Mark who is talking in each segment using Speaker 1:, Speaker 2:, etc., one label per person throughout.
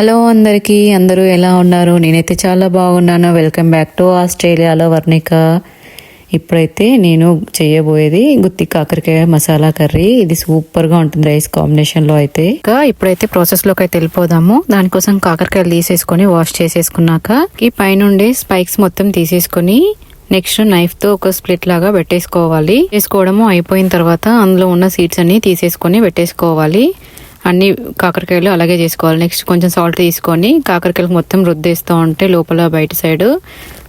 Speaker 1: Hello అందరికీ అందరూ ఎలా ఉన్నారు? నేనైతే చాలా బాగున్నాను. వెల్కమ్ బ్యాక్ టు ఆస్ట్రేలియాలో వర్ణిక. ఇప్పుడైతే నేను చేయబోయేది గుత్తి కాకరకాయ మసాలా కర్రీ. ఇది సూపర్గా ఉంటుంది రైస్ కాంబినేషన్లో అయితే. ఇంకా ఇప్పుడైతే ప్రాసెస్లోకి అయితే వెళ్ళిపోదాము. దానికోసం కాకరకాయలు తీసేసుకొని వాష్ చేసేసుకున్నాక ఈ పైనుండి స్పైక్స్ మొత్తం తీసేసుకొని నెక్స్ట్ నైఫ్తో ఒక స్ప్లిట్ లాగా పెట్టేసుకోవాలి. వేసుకోవడము అయిపోయిన తర్వాత అందులో ఉన్న సీడ్స్ అన్ని తీసేసుకొని పెట్టేసుకోవాలి. అన్ని కాకరకాయలు అలాగే చేసుకోవాలి. నెక్స్ట్ కొంచెం సాల్ట్ తీసుకొని కాకరకాయలకు మొత్తం రుద్దేస్తూ ఉంటే లోపల బయట సైడ్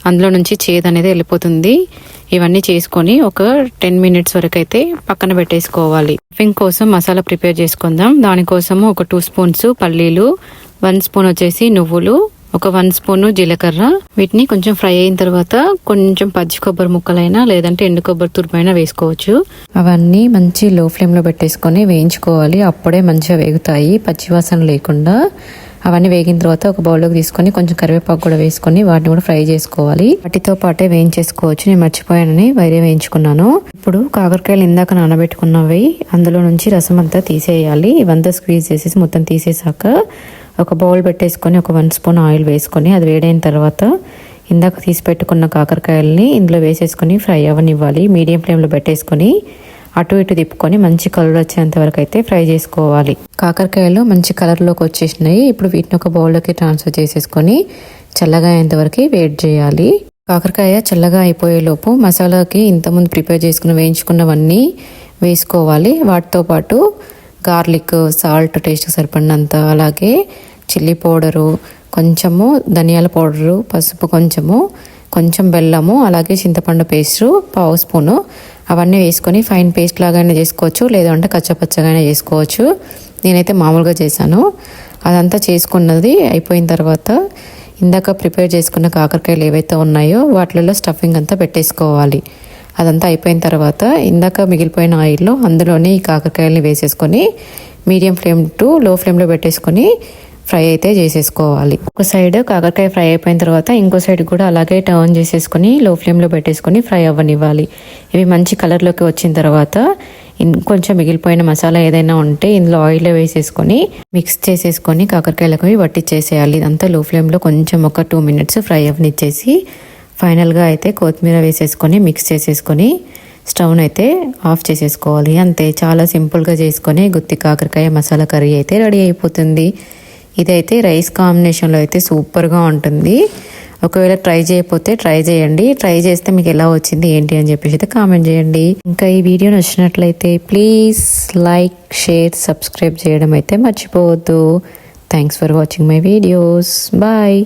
Speaker 1: అందులో నుంచి చేదు అనేది వెళ్ళిపోతుంది. ఇవన్నీ చేసుకొని ఒక టెన్ మినిట్స్ వరకు అయితే పక్కన పెట్టేసుకోవాలి. స్టఫింగ్ కోసం మసాలా ప్రిపేర్ చేసుకుందాం. దానికోసము ఒక టూ స్పూన్స్ పల్లీలు వన్ స్పూన్ వచ్చేసి నువ్వులు ఒక వన్ స్పూన్ జీలకర్ర. వీటిని కొంచెం ఫ్రై అయిన తర్వాత కొంచెం పచ్చి కొబ్బరి ముక్కలైనా లేదంటే ఎండు కొబ్బరి తురుమైనా వేసుకోవచ్చు. అవన్నీ మంచి లో ఫ్లేమ్లో పెట్టేసుకొని వేయించుకోవాలి. అప్పుడే మంచిగా వేగుతాయి. పచ్చివాసన లేకుండా. అవన్నీ వేగిన తర్వాత ఒక బౌల్లోకి తీసుకొని కొంచెం కరివేపాకు కూడా వేసుకొని వాటిని కూడా ఫ్రై చేసుకోవాలి. వాటితో పాటే వేయించేసుకోవచ్చు. నేను మర్చిపోయానని వైరే వేయించుకున్నాను. ఇప్పుడు కాకరకాయలు ఇందాక నానబెట్టుకున్నవి. అందులో నుంచి రసం అంతా తీసేయాలి. ఇవంతా స్క్వీజ్ చేసేసి మొత్తం తీసేసాక ఒక బౌల్ పెట్టేసుకొని ఒక వన్ స్పూన్ ఆయిల్ వేసుకొని అది వేడైన తర్వాత ఇందాక తీసి పెట్టుకున్న కాకరకాయలని ఇందులో వేసేసుకొని ఫ్రై అవ్వనివ్వాలి. మీడియం ఫ్లేమ్లో పెట్టేసుకొని అటు ఇటు తిప్పుకొని మంచి కలర్ వచ్చేంత వరకు అయితే ఫ్రై చేసుకోవాలి. కాకరకాయలు మంచి కలర్లోకి వచ్చేసినాయి. ఇప్పుడు వీటిని ఒక బౌల్లోకి ట్రాన్స్ఫర్ చేసేసుకొని చల్లగా అయ్యేంత వరకు వెయిట్ చేయాలి. కాకరకాయ చల్లగా అయిపోయేలోపు మసాలాకి ఇంతకుముందు ప్రిపేర్ చేసుకుని వేయించుకున్నవన్నీ వేసుకోవాలి. వాటితో పాటు గార్లిక్ సాల్ట్ టేస్ట్ సరిపడినంత అలాగే చిల్లీ పౌడరు కొంచెము ధనియాల పౌడరు పసుపు కొంచెము కొంచెం బెల్లము అలాగే చింతపండు పేస్టు పావు స్పూను. అవన్నీ వేసుకొని ఫైన్ పేస్ట్ లాగానే చేసుకోవచ్చు లేదంటే కచ్చపచ్చగానే చేసుకోవచ్చు. నేనైతే మామూలుగా చేశాను. అదంతా చేసుకున్నది అయిపోయిన తర్వాత ఇందాక ప్రిపేర్ చేసుకున్న కాకరకాయలు ఏవైతే ఉన్నాయో వాటిలలో స్టఫింగ్ అంతా పెట్టేసుకోవాలి. అదంతా అయిపోయిన తర్వాత ఇందాక మిగిలిపోయిన ఆయిల్లో అందులోనే ఈ కాకరకాయలని వేసేసుకొని మీడియం ఫ్లేమ్ టు లో ఫ్లేమ్లో పెట్టేసుకొని ఫ్రై అయితే చేసేసుకోవాలి. ఒక సైడ్ కాకరకాయ ఫ్రై అయిపోయిన తర్వాత ఇంకో సైడ్ కూడా అలాగే టర్న్ చేసేసుకొని లో ఫ్లేమ్లో పెట్టేసుకొని ఫ్రై అవ్వనివ్వాలి. ఇవి మంచి కలర్లోకి వచ్చిన తర్వాత ఇంకొంచెం మిగిలిపోయిన మసాలా ఏదైనా ఉంటే ఇందులో ఆయిల్ వేసేసుకొని మిక్స్ చేసేసుకొని కాకరకాయలకు పట్టించేసేయాలి ఇదంతా లో ఫ్లేమ్లో కొంచెం ఒక టూ మినిట్స్ ఫ్రై అవ్వనిచ్చేసి ఫైనల్గా అయితే కొత్తిమీర వేసేసుకొని మిక్స్ చేసేసుకొని స్టవ్ను అయితే ఆఫ్ చేసేసుకోవాలి. అంతే చాలా సింపుల్గా చేసుకొని గుత్తి కాకరకాయ మసాలా కర్రీ అయితే రెడీ అయిపోతుంది. ఇదైతే రైస్ కాంబినేషన్లో అయితే సూపర్గా ఉంటుంది. ఒకవేళ ట్రై చేయకపోతే ట్రై చేయండి. ట్రై చేస్తే మీకు ఎలా వచ్చింది ఏంటి అని చెప్పేసి అయితే కామెంట్ చేయండి. ఇంకా ఈ వీడియో నచ్చినట్లయితే ప్లీజ్ లైక్ షేర్ సబ్స్క్రైబ్ చేయడం అయితే మర్చిపోవద్దు. Thanks for watching my videos bye